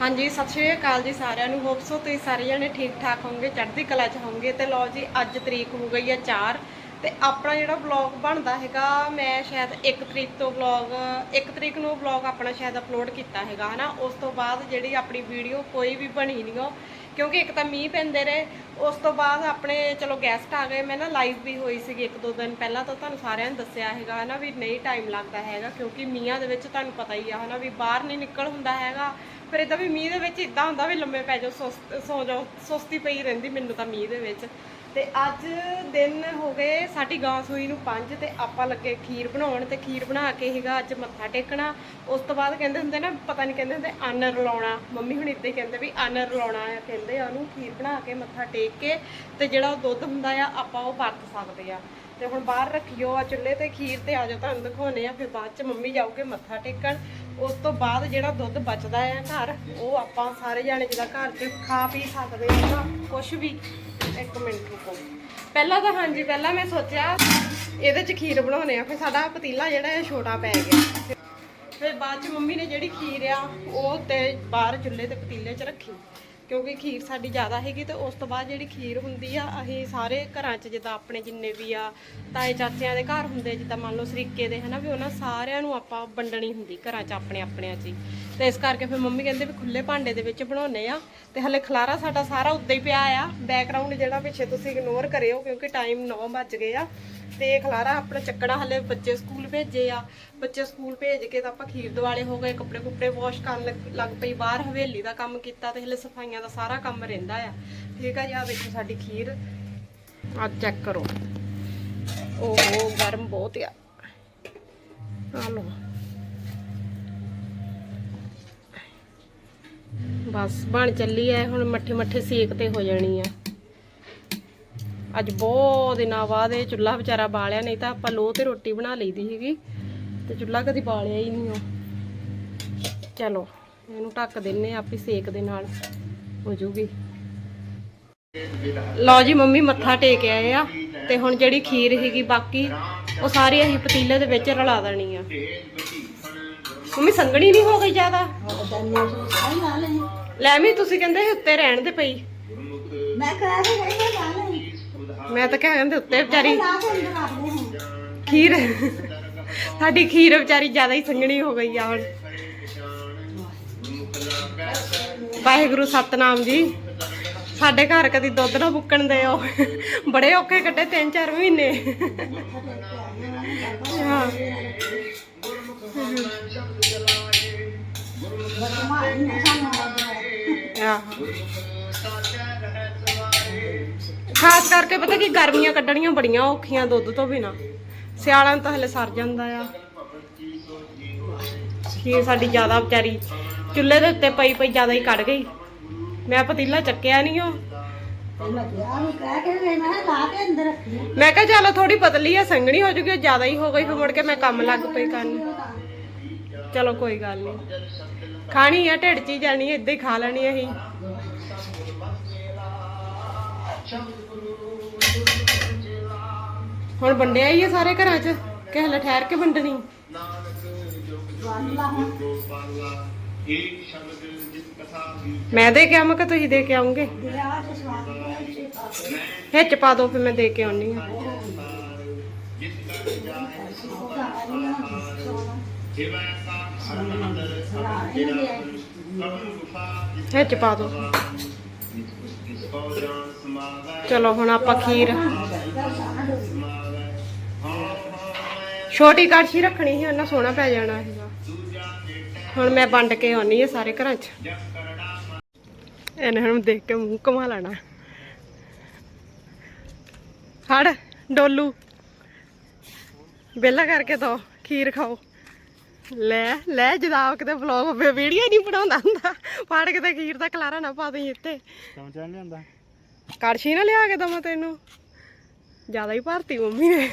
ਹਾਂਜੀ, ਸਤਿ ਸ਼੍ਰੀ ਅਕਾਲ ਜੀ ਸਾਰਿਆਂ ਨੂੰ। ਹੋਪ ਸੋ ਤੁਸੀਂ ਸਾਰੇ ਜਣੇ ਠੀਕ ਠਾਕ ਹੋਵੋਗੇ, ਚੜ੍ਹਦੀ ਕਲਾ 'ਚ ਹੋਵੋਗੇ। ਤੇ ਲਓ ਜੀ, ਅੱਜ ਤਰੀਕ ਹੋ ਗਈ ਹੈ 4 ਤੇ ਆਪਣਾ ਜਿਹੜਾ ਵਲੌਗ ਬਣਦਾ ਹੈਗਾ, ਮੈਂ ਸ਼ਾਇਦ 1 ਤਰੀਕ ਤੋਂ ਵਲੌਗ 1 ਤਰੀਕ ਨੂੰ ਵਲੌਗ ਆਪਣਾ ਸ਼ਾਇਦ ਅਪਲੋਡ ਕੀਤਾ ਹੈਗਾ, ਹਨਾ? ਉਸ ਤੋਂ ਬਾਅਦ ਜਿਹੜੀ ਆਪਣੀ ਵੀਡੀਓ ਕੋਈ ਵੀ ਬਣੀ ਨਹੀਂ ਉਹ ਕਿਉਂਕਿ ਇੱਕ ਤਾਂ ਮੀਂਹ ਪੈਂਦੇ ਰਹੇ, ਉਸ ਤੋਂ ਬਾਅਦ ਆਪਣੇ ਚਲੋ ਗੈਸਟ ਆ ਗਏ, ਮੈਂ ਨਾ ਲਾਈਵ ਵੀ ਹੋਈ ਸੀਗੀ ਇੱਕ ਦੋ ਦਿਨ ਪਹਿਲਾਂ ਤਾਂ ਤੁਹਾਨੂੰ ਸਾਰਿਆਂ ਨੂੰ ਦੱਸਿਆ ਹੈਗਾ ਹਨਾ ਵੀ ਨਹੀਂ ਟਾਈਮ ਲੱਗਦਾ ਹੈਗਾ ਕਿਉਂਕਿ ਮੀਂਹਾਂ ਦੇ ਵਿੱਚ ਤੁਹਾਨੂੰ ਪਤਾ ਹੀ ਆ ਹਨਾ ਵੀ ਬਾਹਰ ਨਹੀਂ ਨਿਕਲ ਹੁੰਦਾ ਹੈਗਾ ਪਰ ਇਦਾਂ ਵੀ ਮੀਂਹ ਦੇ ਵਿੱਚ ਇਦਾਂ ਹੁੰਦਾ ਵੀ ਲੰਮੇ ਪੈ ਜਾਓ, ਸੁਸਤ, ਸੌ ਜਾਓ, ਸੁਸਤੀ ਪਈ ਰਹਿੰਦੀ ਮੈਨੂੰ ਤਾਂ ਮੀਂਹ ਦੇ ਵਿੱਚ। ਤੇ ਅੱਜ ਦਿਨ ਹੋ ਗਏ ਸਾਡੀ ਗਾਂ ਸੂਈ ਨੂੰ 5 ਤੇ ਆਪਾਂ ਲੱਗੇ ਖੀਰ ਬਣਾਉਣ ਤੇ ਖੀਰ ਬਣਾ ਕੇ ਹੈਗਾ ਅੱਜ ਮੱਥਾ ਟੇਕਣਾ। ਉਸ ਤੋਂ ਬਾਅਦ ਕਹਿੰਦੇ ਹੁੰਦੇ ਨਾ, ਪਤਾ ਨਹੀਂ ਕਹਿੰਦੇ ਹੁੰਦੇ ਆਨਰ ਲਾਉਣਾ ਮੰਮੀ ਹੁਣ ਇੱਦਾਂ ਹੀ ਕਹਿੰਦੇ ਵੀ ਆਨਰ ਰਲਾਉਣਾ ਆ। ਕਹਿੰਦੇ ਆ ਉਹਨੂੰ ਖੀਰ ਬਣਾ ਕੇ ਮੱਥਾ ਟੇਕ ਕੇ ਤੇ ਜਿਹੜਾ ਉਹ ਦੁੱਧ ਹੁੰਦਾ ਆ, ਆਪਾਂ ਉਹ ਵਰਤ ਸਕਦੇ ਆ। ਤੇ ਹੁਣ ਬਾਹਰ ਰੱਖਿਓ ਆ ਚੁੱਲ੍ਹੇ ਤੇ ਖੀਰ ਤੇ ਆ ਜਾਓ, ਤੁਹਾਨੂੰ ਦਿਖਾਉਨੇ ਆ। ਫਿਰ ਬਾਅਦ ਚ ਮੰਮੀ ਜਾਊਗੇ ਮੱਥਾ ਟੇਕਣ। ਉਸ ਤੋਂ ਬਾਅਦ ਜਿਹੜਾ ਦੁੱਧ ਬਚਦਾ ਆ ਘਰ, ਉਹ ਆਪਾਂ ਸਾਰੇ ਜਾਣੇ ਜਿਹਦਾ ਘਰ 'ਚ ਖਾ ਪੀ ਸਕਦੇ ਹਾਂ ਨਾ ਕੁਝ ਵੀ, ਇੱਕ ਮਿੰਟ ਰੁਕੋ। ਪਹਿਲਾਂ ਤਾਂ ਹਾਂਜੀ, ਪਹਿਲਾਂ ਮੈਂ ਸੋਚਿਆ ਇਹਦੇ 'ਚ ਖੀਰ ਬਣਾਉਣੇ ਆ ਫਿਰ ਸਾਡਾ ਪਤੀਲਾ ਜਿਹੜਾ ਇਹ ਛੋਟਾ ਪੈ ਗਿਆ। ਫਿਰ ਬਾਅਦ 'ਚ ਮੰਮੀ ਨੇ ਜਿਹੜੀ ਖੀਰ ਆ, ਉਹ ਤੇ ਬਾਹਰ ਚੁੱਲ੍ਹੇ ਤੇ ਪਤੀਲੇ 'ਚ ਰੱਖੀ। ਕਿਉਂਕਿ ਖੀਰ ਸਾਡੀ ਜ਼ਿਆਦਾ ਹੈਗੀ ਤੇ ਉਸ ਤੋਂ ਬਾਅਦ ਜਿਹੜੀ ਖੀਰ ਹੁੰਦੀ ਆ, ਅਸੀਂ ਸਾਰੇ ਘਰਾਂ 'ਚ ਜਿੱਦਾਂ ਆਪਣੇ ਜਿੰਨੇ ਵੀ ਆ, ਤਾਏ ਚਾਚਿਆਂ ਦੇ ਘਰ ਹੁੰਦੇ ਜਿੱਦਾਂ ਮੰਨ ਲਓ ਸਰੀਕੇ ਦੇ ਹਨਾ, ਵੀ ਉਹਨਾਂ ਸਾਰਿਆਂ ਨੂੰ ਆਪਾਂ ਵੰਡਣੀ ਹੁੰਦੀ ਘਰਾਂ 'ਚ ਆਪਣੇ ਆਪਣਿਆਂ 'ਚ ਤੇ ਇਸ ਕਰਕੇ ਫਿਰ ਮੰਮੀ ਕਹਿੰਦੇ ਵੀ ਖੁੱਲੇ ਭਾਂਡੇ ਦੇ ਵਿੱਚ ਬਣਾਉਨੇ ਆ। ਤੇ ਹਲੇ ਖਲਾਰਾ ਸਾਡਾ ਸਾਰਾ ਉੱਦਾਂ ਹੀ ਪਿਆ ਆ। ਬੈਕਗ੍ਰਾਉਂਡ ਜਿਹੜਾ ਪਿੱਛੇ ਤੁਸੀਂ ਇਗਨੋਰ ਕਰਿਓ ਕਿਉਂਕਿ ਟਾਈਮ 9 ਵੱਜ ਗਏ ਆ। ਤੇ ਖਲਾਰਾ ਆਪਣਾ ਚੱਕਣਾ ਹਲੇ ਬੱਚੇ ਸਕੂਲ ਭੇਜੇ ਆ। ਬੱਚੇ ਸਕੂਲ ਭੇਜ ਕੇ ਤਾਂ ਆਪਾਂ ਖੀਰ ਦਿਵਾਲੇ ਹੋ ਗਏ, ਕੱਪੜੇ ਕੁੱਪੜੇ ਵਾਸ਼ ਕਰਨ ਲੱਗ- ਪਈ, ਬਾਹਰ ਹਵੇਲੀ ਦਾ ਕੰਮ ਕੀਤਾ ਤੇ ਹਲੇ ਸਫਾਈਆਂ ਦਾ ਸਾਰਾ ਕੰਮ ਰਹਿੰਦਾ ਆ। ਠੀਕ ਆ ਜੀ ਆ ਦੇਖੋ ਸਾਡੀ ਖੀਰ। ਆ ਚੈੱਕ ਕਰੋ। ਓਹੋ, ਗਰਮ ਬਹੁਤ ਆ। ਆ ਲੋ ਬਸ, ਬਣ ਚੱਲੀ ਐ, ਹੁਣ ਮੱਠੇ ਮੱਠੇ ਸੇਕ ਤੇ ਹੋ ਜਾਣੀ ਆ ਅੱਜ ਬਹੁਤ ਦਿਨਾਂ ਬਾਅਦ ਇਹ ਚੁੱਲ੍ਹਾ ਵਿਚਾਰਾ ਬਾਲਿਆ, ਨਹੀਂ ਤਾਂ ਆਪਾਂ ਲੋਹ ਤੇ ਰੋਟੀ ਬਣਾ ਲਈਦੀ ਸੀਗੀ, ਤੇ ਚੁੱਲ੍ਹਾ ਕਦੀ ਬਾਲਿਆ ਹੀ ਨਹੀਂ ਉਹ। ਚਲੋ, ਇਹਨੂੰ ਢੱਕ ਦਿੰਨੇ ਆਪੀ ਸੇਕ ਦੇ ਨਾਲ, ਹੋ ਜੂਗੀ। ਲਓ ਜੀ, ਮੰਮੀ ਮੱਥਾ ਟੇਕ ਆਏ ਆ, ਤੇ ਹੁਣ ਜਿਹੜੀ ਖੀਰ ਹੈਗੀ ਬਾਕੀ, ਉਹ ਸਾਰੀ ਅਸੀਂ ਪਤੀਲੇ ਦੇ ਵਿੱਚ ਰਲਾ ਦੇਣੀ ਆ। ਮੰਮੀ ਸੰਗਣੀ ਨਹੀਂ ਹੋ ਗਈ ਜ਼ਿਆਦਾ? ਲੈ ਵੀ ਤੁਸੀਂ ਕਹਿੰਦੇ ਸੀ ਉੱਤੇ ਰਹਿਣ ਦੇ ਪਈ। ਮੈਂ ਕਰਾ ਕੇ ਗਈ ਮੈਂ ਤਾਂ ਕਹਿੰਦੇ ਉੱਤੇ ਵਿਚਾਰੀ। ਲਾ ਕੇ ਅੰਦਰ ਰੱਖਦੇ ਹਾਂ ਖੀਰ। ਸਾਡੀ ਖੀਰ ਵਿਚਾਰੀ ਜ਼ਿਆਦਾ ਹੀ ਸੰਗਣੀ ਹੋ ਗਈ ਆ ਹੁਣ। ਵਾਹਿਗੁਰੂ ਸਤਨਾਮ ਜੀ। ਸਾਡੇ ਘਰ ਕਦੀ ਦੁੱਧ ਨਾ ਮੁੱਕਣ ਦੇ ਉਹ। ਬੜੇ ਔਖੇ ਤਿੰਨ ਚਾਰ ਮਹੀਨੇ। ਹਾਂ। ਖਾਸ ਕਰਕੇ ਪਤਾ ਕੀ, ਗਰਮੀਆਂ ਕੱਢਣੀਆਂ ਬੜੀਆਂ ਔਖੀਆਂ ਦੁੱਧ ਤੋਂ ਬਿਨਾ। ਸਿਆਲਾਂ ਨੂੰ ਤਾਂ ਹਲੇ ਸਰ ਜਾਂਦਾ ਆ। ਖੀਰ ਸਾਡੀ ਜ਼ਿਆਦਾ ਵਿਚਾਰੀ ਚੁੱਲ੍ਹੇ ਦੇ ਉੱਤੇ ਪਈ ਪਈ ਜ਼ਿਆਦਾ ਹੀ ਕੱਢ ਗਈ। ਮੈਂ ਪਤੀਲਾ ਚੱਕਿਆ ਨਹੀਂ ਉਹ। ਮੈਂ ਕਿਹਾ ਉਹ ਚਲੋ ਥੋੜੀ ਪਤਲੀ ਆ, ਸੰਘਣੀ ਹੋ ਜੂਗੀ ਜ਼ਿਆਦਾ ਹੀ ਹੋ ਗਈ, ਫਿਰ ਮੁੜ ਕੇ ਮੈਂ ਕੰਮ ਲੱਗ ਪਈ ਕਰਨ। ਚਲੋ ਕੋਈ ਗੱਲ ਨਹੀਂ ਖਾਣੀ ਆ, ਢਿੱਡ 'ਚ ਹੀ ਜਾਣੀ ਏਦਾਂ ਹੀ ਖਾ ਲੈਣੀ ਅਸੀਂ। ਹੁਣ ਵੰਡਿਆ ਹੀ ਆ ਸਾਰੇ ਘਰਾਂ 'ਚ ਕਿ ਹਲੇ ਠਹਿਰ ਕੇ ਵੰਡਣੀ। ਮੈਂ ਦੇ ਕੇ ਆਵਾਂ ਕਿ ਤੁਸੀਂ ਦੇ ਕੇ ਆਉਂਗੇ ਵਿਆਹ ਪਾ ਦੋ, ਫਿਰ ਮੈਂ ਦੇ ਕੇ ਆਉਣੀ ਆ। ਉਹ ਵਿੱਚ ਪਾ ਦੋ। ਚਲੋ, ਹੁਣ ਆਪਾਂ ਖੀਰ। ਛੋਟੀ ਕੜਛੀ ਰੱਖਣੀ ਸੀ ਉਹਨਾਂ ਸੋਹਣਾ ਪੈ ਜਾਣਾ ਸੀਗਾ। ਹੁਣ ਮੈਂ ਵੰਡ ਕੇ ਆਉਣੀ ਆ ਸਾਰੇ ਘਰਾਂ 'ਚ। ਇਹਨਾਂ ਨੂੰ ਦੇਖ ਕੇ ਮੂੰਹ ਘੁਮਾ ਲੈਣਾ। ਹੜ ਡੋਲੂ। ਵਿਹਲਾ ਕਰਕੇ ਦੋ, ਖੀਰ ਖਾਓ। ਲੈ ਲੈ ਜਦਾਬ ਕਿਤੇ ਵਲੌਗ ਵੀਡੀਓ ਨਹੀਂ ਬਣਾਉਂਦਾ ਹੁੰਦਾ। ਫੜ ਕਿਤੇ ਖੀਰ ਦਾ ਖਲਾਰਾ ਨਾ ਪਾ ਦੇਈ ਇੱਥੇ। ਚਮਚਾ ਨਹੀਂ ਹੁੰਦਾ ਕੜਛੀ ਨਾ ਲਿਆ ਕੇ ਦਵਾਂ ਤੈਨੂੰ। ਜ਼ਿਆਦਾ ਹੀ ਭਰਤੀ ਮੰਮੀ ਨੇ।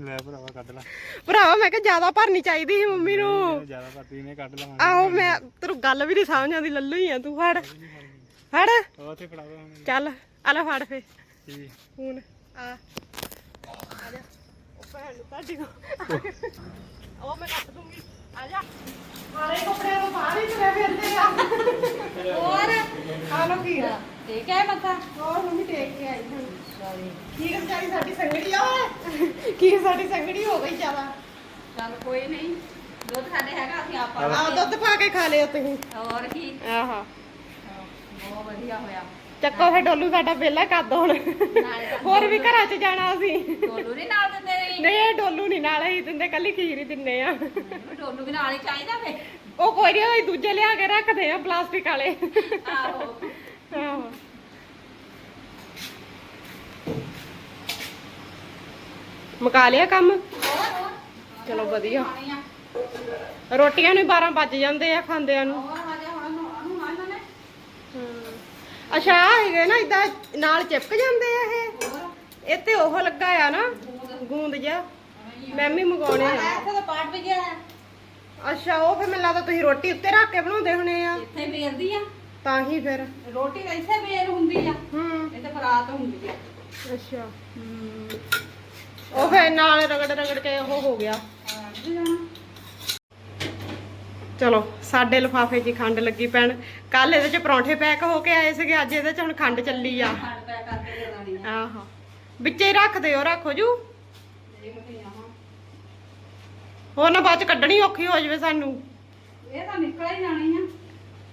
ਲੈ ਭਰਾਵਾ ਕੱਢ ਲੈ। ਭਰਾਵਾ ਮੈਂ ਕਿਹਾ ਜ਼ਿਆਦਾ ਭਰਨੀ ਚਾਹੀਦੀ ਸੀ ਮੰਮੀ ਨੂੰ। ਜ਼ਿਆਦਾ ਪਤੀ ਨੇ ਕੱਢ ਲਾ ਆਹੋ ਮੈਂ ਤੈਨੂੰ ਗੱਲ ਵੀ ਨਹੀਂ ਸਮਝ ਆਉਂਦੀ ਲੱਲੂ ਹੀ ਆ ਤੂੰ ਫੜ। ਫੜ। ਤੇ ਫੜਾ ਦੋ ਚੱਲ ਆ ਲੈ ਫੜ ਫੇ ਕੀ? ਹੁਣ ਆ। ਆ ਜਾ। ਉਹ ਭੈਣ ਨੂੰ ਤੁਹਾਡੀ ਕੋ ਉਹ ਮੈਂ ਕੱਟ ਦੂੰਗੀ। ਆ ਜਾ। ਸਾਰੇ ਕੱਪੜੇ ਤੋਂ ਬਾਹਰ ਹੀ ਤੁਰੇ ਫਿਰਦੇ ਆ। ਖੀਰ ਠੀਕ ਹੈ ਮੱਥਾ? ਹੋਰ ਮੰਮੀ ਟੇਕ ਕੇ ਆਈ ਹੁਣ ਖੀਰ ਵਿਚਾਰੀ ਸਾਡੀ ਸੰਗੜੀ ਆ ਓਏ? ਖੀਰ ਸਾਡੀ ਸੰਗੜੀ ਹੋ ਗਈ ਜ਼ਿਆਦਾ? ਚੱਲ ਕੋਈ ਨਹੀਂ। ਦੁੱਧ ਸਾਡੇ ਹੈਗਾ ਅਸੀਂ ਆਪ ਆਹ ਦੁੱਧ ਪਾ ਕੇ ਖਾ ਲਿਓ ਤੁਸੀਂ। ਹੋਰ ਕੀ? ਆਹਾ। ਬਹੁਤ ਵਧੀਆ ਹੋਇਆ। ਚੱਕੋ ਫੇ ਡੋਲੂ ਸਾਡਾ ਵਿਹਲਾ ਕਰ ਦੋ ਹੁਣ। ਹੋਰ ਵੀ ਘਰਾਂ 'ਚ ਜਾਣਾ ਅਸੀਂ। ਟੋਲੂ ਨਹੀਂ ਨਾਲ ਦਿੰਦੇ ਨਹੀਂ ਨਹੀਂ ਇਹ ਡੋਲੂ ਨਹੀਂ ਨਾਲ ਹੀ ਦਿੰਦੇ ਕੱਲੀ ਖੀਰ ਹੀ ਦਿੰਨੇ ਆ। ਟੋਲੂ ਵੀ ਨਾਲ ਹੀ ਚਾਹੀਦਾ ਵੇ ਉਹ ਕੋਈ ਨਹੀਂ ਉਹ ਦੂਜੇ ਲਿਆ ਕੇ ਰੱਖਦੇ ਆ ਪਲਾਸਟਿਕ ਵਾਲੇ। ਆਹੋ। ਆਹੋ। ਮੁਕਾ ਲਿਆ ਕੰਮ? ਚਲੋ ਵਧੀਆ। ਰੋਟੀਆਂ ਨੂੰ 12 ਵੱਜ ਜਾਂਦੇ ਆ ਖਾਂਦਿਆਂ ਨੂੰ ਨੂੰ ਮੰਨ ਨੇ ਹਮ। ਅੱਛਾ ਆਹ ਹੈਗੇ ਨਾ ਇਦਾਂ ਨਾਲ ਚਿਪਕ ਜਾਂਦੇ ਆ ਇਹ। ਇਹ ਤੇ ਉਹ ਲੱਗਾ ਆ ਨਾ ਗੂੰਦ ਜਿਹਾ। ਮੈਂ ਵੀ ਮੰਗਾਉਣੇ ਆ। ਇੱਥੇ ਤਾਂ ਪਾਟ ਵੀ ਗਿਆ ਅੱਛਾ ਉਹ ਫਿਰ ਮੈਨੂੰ ਲੱਗਦਾ ਤੁਸੀਂ ਰੋਟੀ ਉੱਤੇ ਰੱਖ ਕੇ ਬਣਾਉਂਦੇ ਹੋਣੇ ਆ। ਇੱਥੇ ਵੇਲਦੀ ਆ। ਤਾਂ ਹੀ ਫਿਰ। ਰੋਟੀ ਤਾਂ ਇੱਥੇ ਵੇਲ ਹੁੰਦੀ ਆ। ਹੂੰ। ਇਹ ਤਾਂ ਬਰਾਤ ਹੁੰਦੀ ਆ। ਅੱਛਾ। ਉਹ ਫਿਰ ਨਾਲ ਰਗੜ ਰਗੜ ਕੇ ਉਹ ਹੋ ਗਿਆ। ਹਾਂ ਜੀ ਜਾਣਾ ਚਲੋ ਸਾਡੇ ਲਿਫਾਫੇ 'ਚ ਖੰਡ ਲੱਗੀ ਪੈਣ। ਕੱਲ ਇਹਦੇ 'ਚ ਪਰੌਂਠੇ ਪੈਕ ਹੋ ਕੇ ਆਏ ਸੀਗੇ ਅੱਜ ਇਹਦੇ 'ਚ ਹੁਣ ਖੰਡ ਚੱਲੀ ਆ। ਆਹੋ। ਵਿੱਚੇ ਹੀ ਰੱਖ ਦਿਓ ਰੱਖੋ ਜੂ। ਹੋਰ ਨਾ ਬਾਅਦ 'ਚ ਕੱਢਣੀ ਔਖੀ ਹੋ ਜਾਵੇ ਸਾਨੂੰ। ਇਹ ਤਾਂ ਨਿਕਲ ਹੀ ਜਾਣੀ ਆ।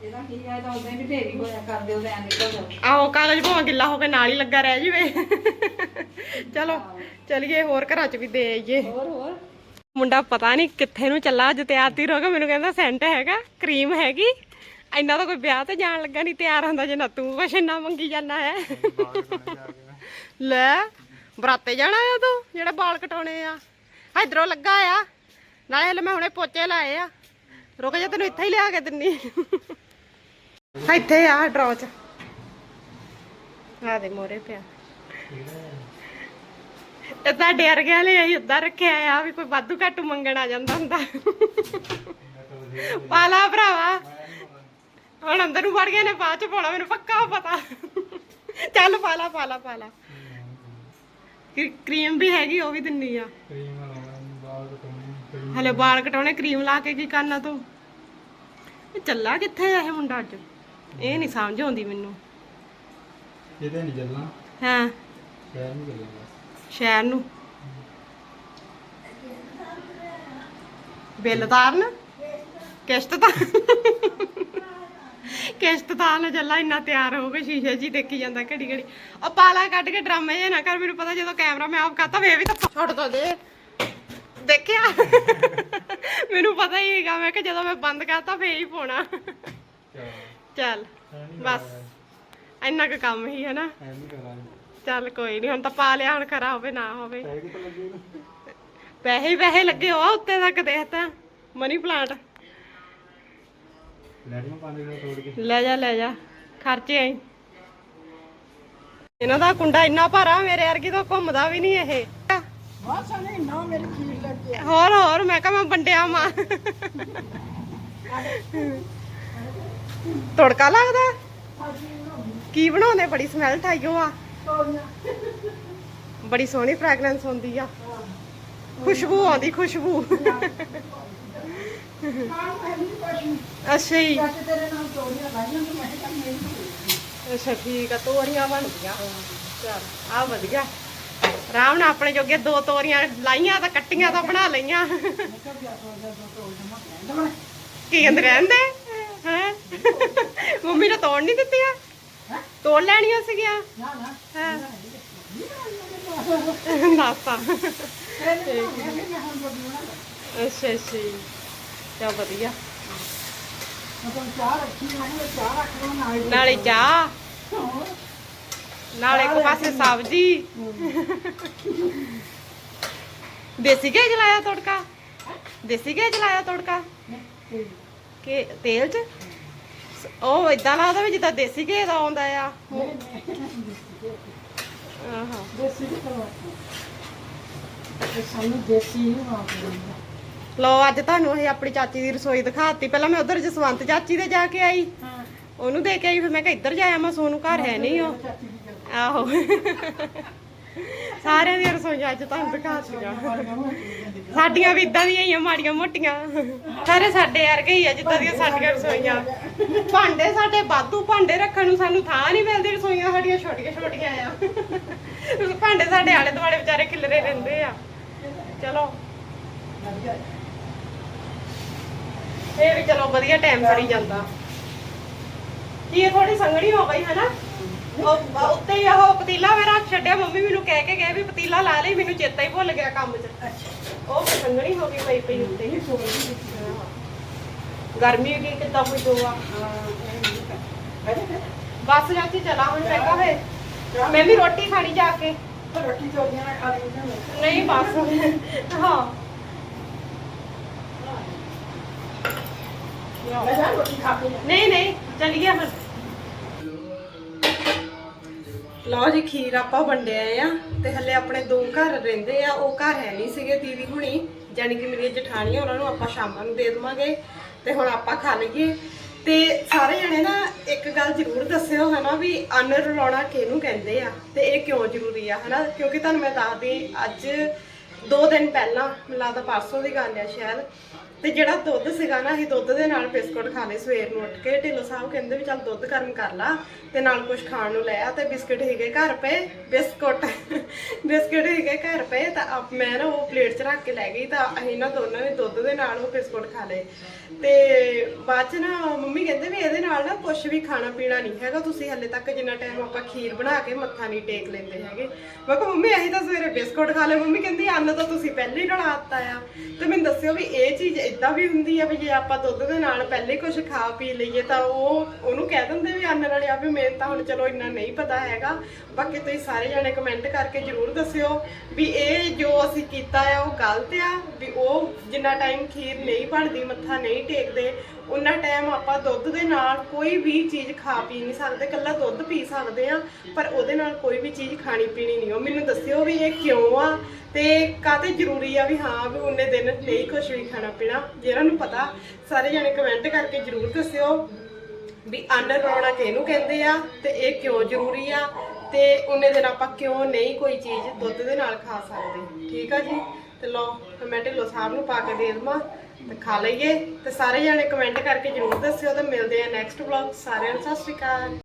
ਇਹਦਾ ਕੀ ਆ ਤਾਂ ਉਦਾਂ ਹੀ ਢੇਰੀ ਹੋਇਆ ਕਰਦੇ ਉਹਦੇ ਐ ਨਿਕਲ ਜਾਓ ਆਹੋ ਕਾਗਜ਼ ਭਾਵੇਂ ਗਿੱਲਾ ਹੋ ਕੇ ਨਾਲ ਹੀ ਲੱਗਾ ਰਹਿ ਜਾਵੇ। ਚਲੋ ਚਲਿਏ ਹੋਰ ਘਰਾਂ 'ਚ ਵੀ ਦੇ ਆਈਏ। ਹੋਰ ਹੋਰ। ਮੁੰਡਾ ਪਤਾ ਨਹੀਂ ਕਿੱਥੇ ਨੂੰ ਚੱਲਾ, ਅੱਜ ਤਿਆਰ ਤਿਰ ਹੋ ਮੈਨੂੰ ਕਹਿੰਦਾ ਸੈਂਟ ਹੈਗਾ, ਕਰੀਮ ਹੈਗੀ। ਇੰਨਾ ਤਾਂ ਕੋਈ ਵਿਆਹ ਤੇ ਜਾਣ ਲੱਗਾ ਨਹੀਂ, ਤਿਆਰ ਹੁੰਦਾ ਜੇ ਨਾ ਤੂੰ ਕੁਛ ਇੰਨਾ ਮੰਗੀ ਜਾਂਦਾ ਹੈ। ਲੈ, ਬਰਾਤੇ ਜਾਣਾ ਆ ਤੂੰ, ਜਿਹੜਾ ਵਾਲ ਕਟਾਉਣੇ ਆ। ਇਧਰੋਂ ਲੱਗਾ ਆ, ਨਾਲੇ ਹਲੇ ਮੈਂ ਹੁਣੇ ਪੋਚੇ ਲਾਏ ਆ। ਰੁਕ ਜਾ, ਤੈਨੂੰ ਇੱਥੇ ਹੀ ਲਿਆ ਕੇ ਦਿੰਨੀ। ਇੱਥੇ ਆ ਡਰੋ ਚ। ਆ ਦੇ ਮੋਰੇ ਪਿਆ। ਇਹ ਤੁਹਾਡੇ ਵਰਗਿਆਂ ਲਈ ਅਸੀਂ ਉੱਦਾਂ ਰੱਖਿਆ ਆ ਵੀ ਕੋਈ ਵਾਧੂ ਘੱਟੂ ਮੰਗਣ ਆ ਜਾਂਦਾ ਹੁੰਦਾ। ਪਾਲਾ ਭਰਾਵਾ। ਹੁਣ ਅੰਦਰ ਨੂੰ ਵੜ ਗਏ ਨੇ ਬਾਅਦ ਚ ਪਾਉਣਾ ਮੈਨੂੰ ਪੱਕਾ ਪਤਾ। ਚੱਲ ਪਾਲਾ ਪਾਲਾ ਪਾਲਾ। ਕਰੀ- ਕਰੀਮ ਵੀ ਹੈਗੀ ਉਹ ਵੀ ਦਿੰਨੀ ਆ। ਕਰੀਮ ਕਟਾਉਣੀ ਹਲੇ ਵਾਲ ਕਟਾਉਣੇ ਕਰੀਮ ਲਾ ਕੇ ਕੀ ਕਰਨਾ ਤੂੰ? ਇਹ ਚੱਲਾ ਕਿੱਥੇ ਆ ਇਹ ਮੁੰਡਾ ਅੱਜ? ਇਹ ਨਹੀਂ ਸਮਝ ਆਉਂਦੀ ਮੈਨੂੰ। ਇਹਦੇ ਨਹੀਂ ਚੱਲਣਾ। ਹਾਂ? ਸ਼ਹਿਰ ਨਹੀਂ ਚੱਲਣਾ। ਸ਼ਹਿਰ ਨੂੰ। ਬਿੱਲ ਤਾਰਨ? ਕਿਸ਼ਤ ਤਾਂ ਕਿਸ਼ਤ ਤਾਂ ਨਾ ਚੱਲਾ ਇੰਨਾ ਤਿਆਰ ਹੋ ਕੇ ਸ਼ੀਸ਼ੇ ਹੀ ਦੇਖੀ ਜਾਂਦਾ ਘੜੀ ਘੜੀ। ਉਹ ਪਾਲਾ ਕੱਢ ਕੇ ਡਰਾਮੇ ਜੇ ਨਾ ਕਰ ਮੈਨੂੰ ਪਤਾ ਜਦੋਂ ਕੈਮਰਾ ਮੈਂ ਆਫ ਕਰਤਾ ਵੇ ਵੀ ਤਾਂ ਛੱਡ ਦੋ ਦੇ। ਦੇਖਿਆ? ਮੈਨੂੰ ਪਤਾ ਹੀ ਹੈਗਾ ਮੈਂ ਕਿ ਜਦੋਂ ਮੈਂ ਬੰਦ ਕਰਤਾ ਫੇਰ ਹੀ ਪਾਉਣਾ। ਚੱਲ। ਬਸ। ਇੰਨਾ ਕੁ ਕੰਮ ਹੀ ਹੈ ਨਾ। ਚੱਲ ਕੋਈ ਨਹੀਂ ਹੁਣ ਤਾਂ ਪਾ ਲਿਆ ਹੁਣ ਖਰਾ ਹੋਵੇ ਨਾ ਹੋਵੇ। ਪੈਸੇ ਕਿੱਥੇ ਲੱਗੇ ਨੇ ਪੈਸੇ ਹੀ ਪੈਸੇ ਲੱਗੇ ਹੋ ਉੱਤੇ ਤੱਕ ਦੇਖਤਾ ਮਨੀ ਪਲਾਂਟ ਲੈਟੀਆਂ ਪਾਣੀ ਦਾ ਤੋੜ ਕੇ। ਲੈ ਜਾ ਲੈ ਜਾ ਖਰਚੇ ਆਈ। ਇਹਨਾਂ ਦਾ ਕੁੰਡਾ ਇੰਨਾ ਭਾਰਾ ਮੇਰੇ ਵਰਗੀ ਤੋਂ ਘੁੰਮਦਾ ਵੀ ਨਹੀਂ ਇਹ। ਬਹੁਤ ਸੋਹਣੇ ਨਾ ਮੇਰੀ ਖੀਰ ਲੱਗੀ ਹੋਰ ਹੋਰ ਮੈਂ ਕਹਾਂ ਮੈਂ ਵੰਡਿਆ ਮਾਂ ਤੜਕਾ ਲੱਗਦਾ? ਕੀ ਬਣਾਉਂਦੇ? ਬੜੀ ਸਮੈਲ ਠਾਈਓ ਆ। ਬੜੀ ਸੋਹਣੀ ਫ੍ਰੈਗਰੈਂਸ ਹੁੰਦੀ ਆ। ਖੁਸ਼ਬੂ ਆਉਂਦੀ ਖੁਸ਼ਬੂ। ਅੱਛਾ ਜੀ। ਅੱਛਾ ਠੀਕ ਆ ਤੋਰੀਆਂ ਬਣ ਗਈਆਂ ਚਲ ਆ ਵਧੀਆ। ਆਰਾਮ ਨਾਲ ਆਪਣੇ ਜੋਗੇ ਦੋ ਤੋਰੀਆਂ ਲਾਈਆਂ ਤਾਂ ਕੱਟੀਆਂ ਤਾਂ ਬਣਾ ਲਈਆਂ। ਕੀ ਕਹਿੰਦੇ ਰਹਿੰਦੇ ਹੈ? ਮੰਮੀ ਨੇ ਤੋੜ ਨਹੀਂ ਦਿੱਤੀਆਂ? ਤੋੜ ਲੈਣੀਆਂ ਸੀਗੀਆਂ? ਨਾ ਨਾ। ਹਾਂ। ਨਾਸਾ ਅੱਛਾ ਅੱਛਾ ਵਧੀਆ। ਲਓ ਨਾਲ ਚਾਹ? ਨਾਲੇ ਇੱਕ ਪਾਸੇ ਸਬਜ਼ੀ? ਦੇਸੀ ਘੀ ਜਲਾਇਆ ਤੜਕਾ? ਦੇਸੀ ਘੀ ਜਲਾਇਆ ਤੜਕਾ? ਕਿ ਤੇਲ ਚ? ਉਹ ਇਦਾਂ ਲੱਗਦਾ ਵੀ ਜਿੱਦਾਂ ਦੇਸੀ ਘੇ ਦਾ ਆਉਂਦਾ ਆ। ਆਹਾਂ। ਦੇਸੀ ਦੀ ਕਰਵਾ ਸਾਨੂੰ ਦੇਸੀ ਹੀ ਵਾਪਰਦਾ ਲੋ ਅੱਜ ਤੁਹਾਨੂੰ ਅਸੀਂ ਆਪਣੀ ਚਾਚੀ ਦੀ ਰਸੋਈ ਦਿਖਾਤੀ। ਪਹਿਲਾਂ ਮੈਂ ਉਧਰ ਜਸਵੰਤ ਚਾਚੀ ਦੇ ਜਾ ਕੇ ਆਈ। ਉਹਨੂੰ ਦੇ ਕੇ ਆਈ, ਫਿਰ ਮੈਂ ਕਿਹਾ ਇੱਧਰ ਜਾਇਆ ਮੈਂ ਸੋਨੂੰ ਘਰ ਹੈ ਨਹੀਂ ਉਹ। ਆਹੋ। ਸਾਰਿਆਂ ਦੀਆਂ ਰਸੋਈਆਂ ਅੱਜ ਤੁਹਾਨੂੰ ਦਿਖਾਤੀਆਂ ਸਾਡੀਆਂ ਵੀ ਇਦਾਂ ਦੀਆਂ ਹੀ ਆ, ਮਾੜੀਆਂ ਮੋਟੀਆਂ। ਸਾਰੇ ਸਾਡੇ ਵਰਗੇ ਹੀ ਆ, ਜਿੱਦਾਂ ਦੀਆਂ ਸਾਡੀਆਂ ਰਸੋਈਆਂ। ਭਾਂਡੇ ਸਾਡੇ ਬਾਦੂ ਭਾਂਡੇ ਰੱਖਣ ਨੂੰ ਸਾਨੂੰ ਥਾਂ ਨਹੀਂ ਮਿਲਦੀ, ਰਸੋਈਆਂ ਸਾਡੀਆਂ ਛੋਟੀਆਂ ਛੋਟੀਆਂ ਆ। ਭਾਂਡੇ ਸਾਡੇ ਆਲੇ ਦੁਆਲੇ ਵਿਚਾਰੇ ਖਿਲਰੇ ਰਹਿੰਦੇ ਆ। ਚਲੋ। ਇਹ ਵੀ ਚਲੋ ਵਧੀਆ ਟਾਈਮ ਸੜੀ ਜਾਂਦਾ। ਕੀ ਇਹ ਥੋੜੀ ਸੰਗਣੀ ਹੋ ਗਈ ਹੈ ਨਾ ਉਹ ਉੱਤੇ ਹੀ ਉਹ ਪਤੀਲਾ ਮੈਂ ਰੱਖ ਛੱਡਿਆ ਮੰਮੀ ਮੈਨੂੰ ਕਹਿ ਕੇ ਗਏ ਵੀ ਪਤੀਲਾ ਲਾ ਲਈ ਮੈਨੂੰ ਚੇਤਾ ਹੀ ਭੁੱਲ ਗਿਆ ਕੰਮ 'ਚ। ਉਹ ਫਿਰ ਸੰਗਣੀ ਹੋ ਗਈ ਪਈ ਪਈ ਉੱਤੇ ਹੀ ਗਰਮੀ ਵੀ ਕਿੱਦਾਂ ਹੋਈ ਦੋ ਆ? ਬਸ ਜਾਤੀ ਚਲਾ ਹੁਣ ਮੈਂ ਕਹਾ ਮੈਂ ਵੀ ਰੋਟੀ ਖਾਣੀ ਜਾ ਕੇ। ਰੋਟੀ ਚੋਰੀਆਂ ਨਾਲ ਖਾ ਲਈ ਨਹੀਂ ਬਸ। ਹਾਂ। ਨਹੀਂ ਨਹੀਂ ਚੱਲੀਏ ਫਿਰ। ਲਓ ਜੀ, ਖੀਰ ਆਪਾਂ ਵੰਡੇ ਆਏ ਆ ਤੇ ਹੱਲੇ ਆਪਣੇ ਦੋ ਘਰ ਰਹਿੰਦੇ ਆ, ਉਹ ਘਰ ਹੈ ਨਹੀਂ ਸੀਗੇ ਦੀਦੀ ਹੁਣੀ ਜਾਨੀ ਕਿ ਮੇਰੀਆਂ ਜਠਾਣੀਆਂ, ਉਹਨਾਂ ਨੂੰ ਆਪਾਂ ਸ਼ਾਮਾਂ ਨੂੰ ਦੇ ਦੇਵਾਂਗੇ ਤੇ ਹੁਣ ਆਪਾਂ ਖਾ ਲਈਏ। ਤੇ ਸਾਰੇ ਜਣੇ ਨਾ ਇੱਕ ਗੱਲ ਜ਼ਰੂਰ ਦੱਸਿਓ ਹਨਾ ਵੀ ਅੰਨ ਰਲਾਉਣਾ ਕਿਹਨੂੰ ਕਹਿੰਦੇ ਆ ਤੇ ਇਹ ਕਿਉਂ ਜ਼ਰੂਰੀ ਆ ਹਨਾ? ਕਿਉਂਕਿ ਤੁਹਾਨੂੰ ਮੈਂ ਦੱਸਦੀ, ਅੱਜ ਦੋ ਦਿਨ ਪਹਿਲਾਂ, ਮੈਨੂੰ ਲੱਗਦਾ ਪਰਸੋਂ ਦੀ ਗੱਲ ਆ ਸ਼ਾਇਦ ਤੇ ਜਿਹੜਾ ਦੁੱਧ ਸੀਗਾ ਨਾ, ਅਸੀਂ ਦੁੱਧ ਦੇ ਨਾਲ ਬਿਸਕੁਟ ਖਾ ਲਏ ਸਵੇਰ ਨੂੰ ਉੱਠ ਕੇ। ਢਿੱਲੋਂ ਸਾਹਿਬ ਕਹਿੰਦੇ ਵੀ ਚੱਲ ਦੁੱਧ ਗਰਮ ਕਰ ਲਾ ਤੇ ਨਾਲ ਕੁਝ ਖਾਣ ਨੂੰ ਲੈ ਆ ਤੇ ਬਿਸਕੁਟ ਹੈਗੇ ਘਰ ਪਏ, ਬਿਸਕੁਟ। ਬਿਸਕੁਟ ਹੈਗੇ ਘਰ ਪਏ ਤਾਂ ਆਪ- ਮੈਂ ਨਾ ਉਹ ਪਲੇਟ 'ਚ ਰੱਖ ਕੇ ਲੈ ਗਈ ਤਾਂ ਅਸੀਂ ਨਾ ਦੋਨਾਂ ਨੇ ਦੁੱਧ ਦੇ ਨਾਲ ਉਹ ਬਿਸਕੁਟ ਖਾ ਲਏ। ਤੇ ਬਾਅਦ 'ਚ ਨਾ ਮੰਮੀ ਕਹਿੰਦੇ ਵੀ ਇਹਦੇ ਨਾਲ ਨਾ ਕੁਝ ਵੀ ਖਾਣਾ ਪੀਣਾ ਨਹੀਂ ਹੈਗਾ, ਤੁਸੀਂ ਹੱਲੇ ਤੱਕ ਜਿੰਨਾ ਟਾਈਮ ਆਪਾਂ ਖੀਰ ਬਣਾ ਕੇ ਮੱਥਾ ਨਹੀਂ ਟੇਕ ਲੈਂਦੇ ਹੈਗੇ। ਮੈਂ ਕਿਹਾ, ਮੰਮੀ ਅਸੀਂ ਤਾਂ ਸਵੇਰੇ ਬਿਸਕੁਟ ਖਾ ਲਏ। ਮੰਮੀ ਕਹਿੰਦੀ, ਅੰਨ ਤਾਂ ਤੁਸੀਂ ਪਹਿਲੇ ਹੀ ਰਲਾਤਾ ਆ। ਤੇ ਮੈਨੂੰ ਦੱਸਿਓ ਵੀ ਇਹ ਚੀਜ਼ ਇਦਾਂ ਵੀ ਹੁੰਦੀ ਆ ਵੀ ਜੇ ਆਪਾਂ ਦੁੱਧ ਦੇ ਨਾਲ ਪਹਿਲੇ ਕੁਝ ਖਾ ਪੀ ਲਈਏ ਤਾਂ ਉਹ, ਉਹਨੂੰ ਕਹਿ ਦਿੰਦੇ ਵੀ ਅੰਨ ਆ ਵੀ ਮੈਨੂੰ ਤਾਂ ਹੁਣ ਚਲੋ ਇੰਨਾ ਨਹੀਂ ਪਤਾ ਹੈਗਾ। ਬਾਕੀ ਤੁਸੀਂ ਸਾਰੇ ਜਣੇ ਕਮੈਂਟ ਕਰਕੇ ਜਰੂਰ ਦੱਸਿਓ ਵੀ ਇਹ ਜੋ ਅਸੀਂ ਕੀਤਾ ਆ, ਉਹ ਗਲਤ ਆ, ਵੀ ਉਹ ਜਿੰਨਾ ਟਾਈਮ ਖੀਰ ਨਹੀਂ ਬਣਦੀ, ਮੱਥਾ ਨਹੀਂ ਟੇਕਦੇ ਉਹਨਾਂ ਟਾਈਮ ਆਪਾਂ ਦੁੱਧ ਦੇ ਨਾਲ ਕੋਈ ਵੀ ਚੀਜ਼ ਖਾ ਪੀ ਨਹੀਂ ਸਕਦੇ ਕੱਲਾ ਦੁੱਧ ਪੀ ਸਕਦੇ ਆ, ਪਰ ਉਹਦੇ ਨਾਲ ਕੋਈ ਵੀ ਚੀਜ਼ ਖਾਣੀ ਪੀਣੀ ਨਹੀਂ। ਉਹ ਮੈਨੂੰ ਦੱਸਿਓ ਵੀ ਇਹ ਕਿਉਂ ਆ ਤੇ ਕਾਤੇ ਜ਼ਰੂਰੀ ਆ ਵੀ ਹਾਂ ਵੀ ਉਹਨੇ ਦਿਨ ਨਹੀਂ ਕੁਝ ਵੀ ਖਾਣਾ ਪੀਣਾ। ਜਿਹਨਾਂ ਨੂੰ ਪਤਾ, ਸਾਰੇ ਜਣੇ ਕਮੈਂਟ ਕਰਕੇ ਜਰੂਰ ਦੱਸਿਓ ਵੀ ਅੰਨ ਰੋਣਾ ਕਿਹਨੂੰ ਕਹਿੰਦੇ ਆ ਤੇ ਇਹ ਕਿਉਂ ਜ਼ਰੂਰੀ ਆ ਤੇ ਉਹਨੇ ਦਿਨ ਆਪਾਂ ਕਿਉਂ ਨਹੀਂ ਕੋਈ ਚੀਜ਼ ਦੁੱਧ ਦੇ ਨਾਲ ਖਾ ਸਕਦੇ। ਠੀਕ ਆ ਜੀ? ਤੇ ਲਓ ਤੇ ਮੈਂ ਢਿੱਲੋਂ ਸਾਹਿਬ ਨੂੰ ਪਾ ਕੇ ਦੇ ਦੇਵਾਂ ਤੇ ਖਾ ਲਈਏ ਤੇ ਸਾਰੇ ਜਣੇ ਕਮੈਂਟ ਕਰਕੇ ਜਰੂਰ ਦੱਸਿਓ ਤੇ ਮਿਲਦੇ ਆ ਨੈਕਸਟ ਵਲੌਗ ਸਾਰਿਆਂ ਨੂੰ ਸਤਿ ਸ਼੍ਰੀ ਅਕਾਲ।